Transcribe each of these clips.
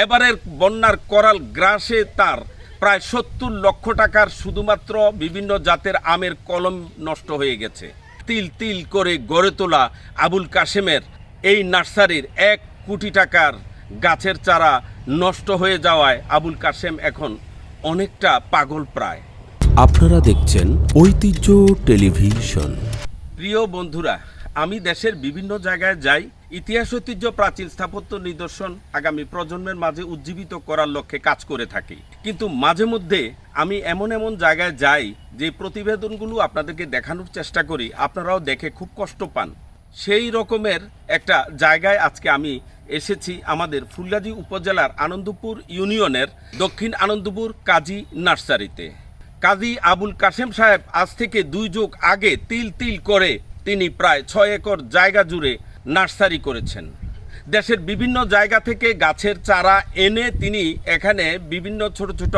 এবারের বন্যার করাল গ্রাসে তার প্রায় সত্তর লক্ষ টাকার শুধুমাত্র বিভিন্ন জাতের আমের কলম নষ্ট হয়ে গেছে। তিল তিল করে গড়ে তোলা আবুল কাশেমের এই নার্সারির এক কোটি টাকার গাছের চারা নষ্ট হয়ে যাওয়ায় আবুল কাশেম এখন অনেকটা পাগল প্রায়। আপনারা দেখছেন ঐতিহ্য টেলিভিশন। প্রিয় বন্ধুরা আমি দেশের বিভিন্ন জায়গায় যাই, ইতিহাস ঐতিহ্য প্রাচীন স্থাপত্য নিদর্শন আগামী প্রজন্মের মাঝে উজ্জীবিত করার লক্ষ্যে কাজ করে থাকি। কিন্তু মাঝে মধ্যে আমি এমন এমন জায়গায় যাই, যে প্রতিবেদনগুলো আপনাদেরকে দেখানোর চেষ্টা করি, আপনারাও দেখে খুব কষ্ট পান। সেই রকমের একটা জায়গায় আজকে আমি এসেছি আমাদের ফুলগাজী উপজেলার আনন্দপুর ইউনিয়নের দক্ষিণ আনন্দপুর কাজী নার্সারিতে। কাজী আবুল কাশেম সাহেব আজ থেকে দুই যুগ আগে তিল তিল করে তিনি প্রায় ছয় একর জায়গা জুড়ে নার্সারি করেছেন। দেশের বিভিন্ন জায়গা থেকে গাছের চারা এনে তিনি এখানে বিভিন্ন ছোট ছোট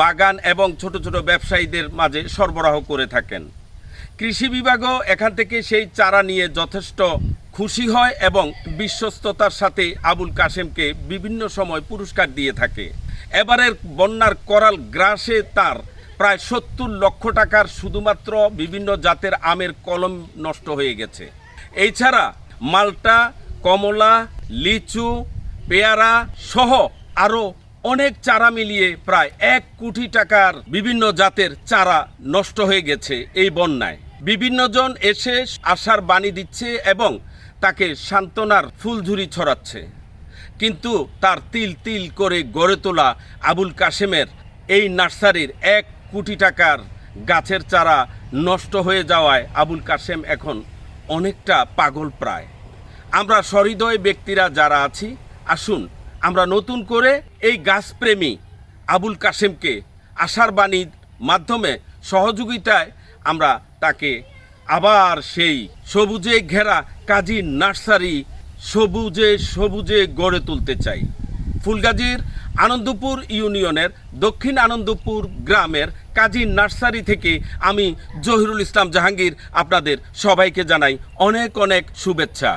বাগান এবং ছোট ছোট ব্যবসায়ীদের মাঝে সরবরাহ করে থাকেন। কৃষি বিভাগও এখান থেকে সেই চারা নিয়ে যথেষ্ট খুশি হয় এবং বিশ্বস্ততার সাথে আবুল কাশেমকে বিভিন্ন সময় পুরস্কার দিয়ে থাকে। এবারের বন্যার করাল গ্রাসে তার প্রায় সত্তর লক্ষ টাকার শুধুমাত্র বিভিন্ন জাতের আমের কলম নষ্ট হয়ে গেছে। এছাড়া মালটা, কমলা, লিচু, পেয়ারা সহ আরও অনেক চারা মিলিয়ে প্রায় এক কোটি টাকার বিভিন্ন জাতের চারা নষ্ট হয়ে গেছে এই বন্যায়। বিভিন্নজন এসে আশার বাণী দিচ্ছে এবং তাকে সান্ত্বনার ফুলঝুরি ছড়াচ্ছে। কিন্তু তার তিল তিল করে গড়ে তোলা আবুল কাশেমের এই নার্সারির এক কোটি টাকার গাছের চারা নষ্ট হয়ে যাওয়ায় আবুল কাশেম এখন অনেকটা পাগল প্রায়। আমরা সহৃদয় ব্যক্তিরা যারা আছি, আসুন আমরা নতুন করে এই গাছপ্রেমী আবুল কাশেমকে আশার বাণীর মাধ্যমে সহযোগিতায় আমরা তাকে আবার সেই সবুজে ঘেরা কাজী নার্সারি সবুজে সবুজে গড়ে তুলতে চাই। ফুলগাজীর আনন্দপুর ইউনিয়নের দক্ষিণ আনন্দপুর গ্রামের কাজী নার্সারি থেকে আমি জহিরুল ইসলাম জাহাঙ্গীর আপনাদের সবাইকে জানাই অনেক অনেক শুভেচ্ছা।